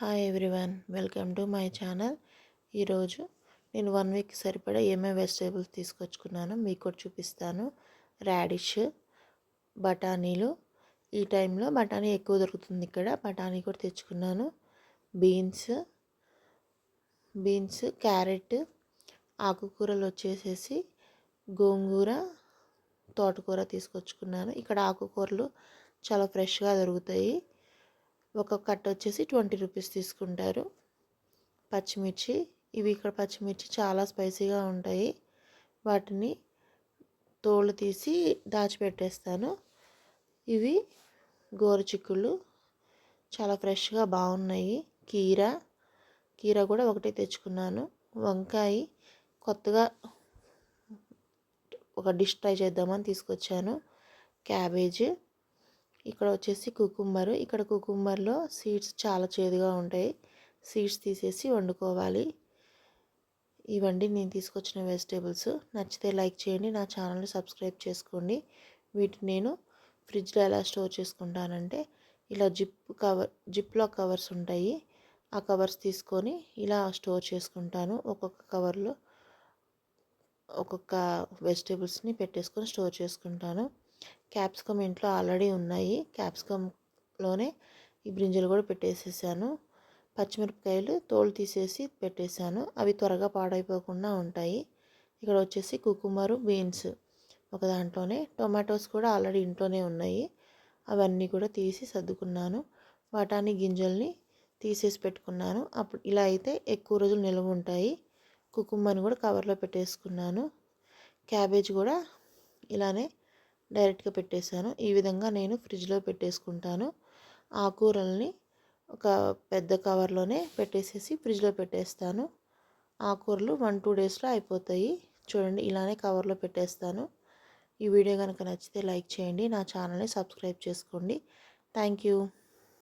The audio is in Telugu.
Hi everyone welcome to my channel ఈరోజు నేను వన్ వీక్ సరిపడా ఏమేమి వెజిటేబుల్స్ తీసుకొచ్చుకున్నానో మీకు కూడా చూపిస్తాను. రాడిష్ బఠానీలు. ఈ టైంలో బఠానీ ఎక్కువ దొరుకుతుంది ఇక్కడ. బఠానీ కూడా తెచ్చుకున్నాను. బీన్స్ బీన్స్ క్యారెట్ ఆకుకూరలు వచ్చేసేసి గోంగూర తోటకూర తీసుకొచ్చుకున్నాను. ఇక్కడ ఆకుకూరలు చాలా ఫ్రెష్గా దొరుకుతాయి. ఒక కట్ట వచ్చేసి ట్వంటీ రూపీస్ తీసుకుంటారు. పచ్చిమిర్చి ఇవి ఇక్కడ పచ్చిమిర్చి చాలా స్పైసీగా ఉంటాయి. వాటిని తోలు తీసి దాచిపెట్టేస్తాను. ఇవి గోరుచిక్కులు చాలా ఫ్రెష్గా బాగున్నాయి. కీర కీర కూడా ఒకటి తెచ్చుకున్నాను. వంకాయ కొత్తగా ఒక డిష్ ట్రై చేద్దామని తీసుకొచ్చాను. క్యాబేజ్ ఇక్కడ వచ్చేసి కుకుంబర్. ఇక్కడ కుకుంబర్లో సీడ్స్ చాలా చేదుగా ఉంటాయి. సీడ్స్ తీసేసి వండుకోవాలి. ఇవండి నేను తీసుకొచ్చిన వెజిటేబుల్స్. నచ్చితే లైక్ చేయండి నా ఛానల్ని సబ్స్క్రైబ్ చేసుకోండి. వీటిని నేను ఫ్రిడ్జ్లో ఎలా స్టోర్ చేసుకుంటానంటే ఇలా జిప్ కవర్ జిప్లో కవర్స్ ఉంటాయి. ఆ కవర్స్ తీసుకొని ఇలా స్టోర్ చేసుకుంటాను. ఒక్కొక్క కవర్లో ఒక్కొక్క వెజిటేబుల్స్ని పెట్టేసుకొని స్టోర్ చేసుకుంటాను. క్యాప్సికమ్ ఇంట్లో ఆల్రెడీ ఉన్నాయి. క్యాప్సికమ్లోనే ఈ బ్రింజలు కూడా పెట్టేసేసాను. పచ్చిమిరపకాయలు తోలు తీసేసి పెట్టేశాను అవి త్వరగా పాడైపోకుండా ఉంటాయి. ఇక్కడ వచ్చేసి కుకుమరు బీన్స్ ఒక దాంట్లోనే. టొమాటోస్ కూడా ఆల్రెడీ ఇంట్లోనే ఉన్నాయి. అవన్నీ కూడా తీసి సర్దుకున్నాను. బఠానీ గింజల్ని తీసేసి పెట్టుకున్నాను. అప్పుడు ఇలా అయితే ఎక్కువ రోజులు నిల్వ ఉంటాయి. కుకుమ్మని కూడా కవర్లో పెట్టేసుకున్నాను. క్యాబేజ్ కూడా ఇలానే డైరెక్ట్గా పెట్టేశాను. ఈ విధంగా నేను ఫ్రిడ్జ్లో పెట్టేసుకుంటాను. ఆకూరల్ని ఒక పెద్ద కవర్లోనే పెట్టేసేసి ఫ్రిడ్జ్లో పెట్టేస్తాను. ఆకూరలు వన్ టూ డేస్లో అయిపోతాయి. చూడండి ఇలానే కవర్లో పెట్టేస్తాను. ఈ వీడియో కనుక నచ్చితే లైక్ చేయండి నా ఛానల్ని సబ్స్క్రైబ్ చేసుకోండి. Thank you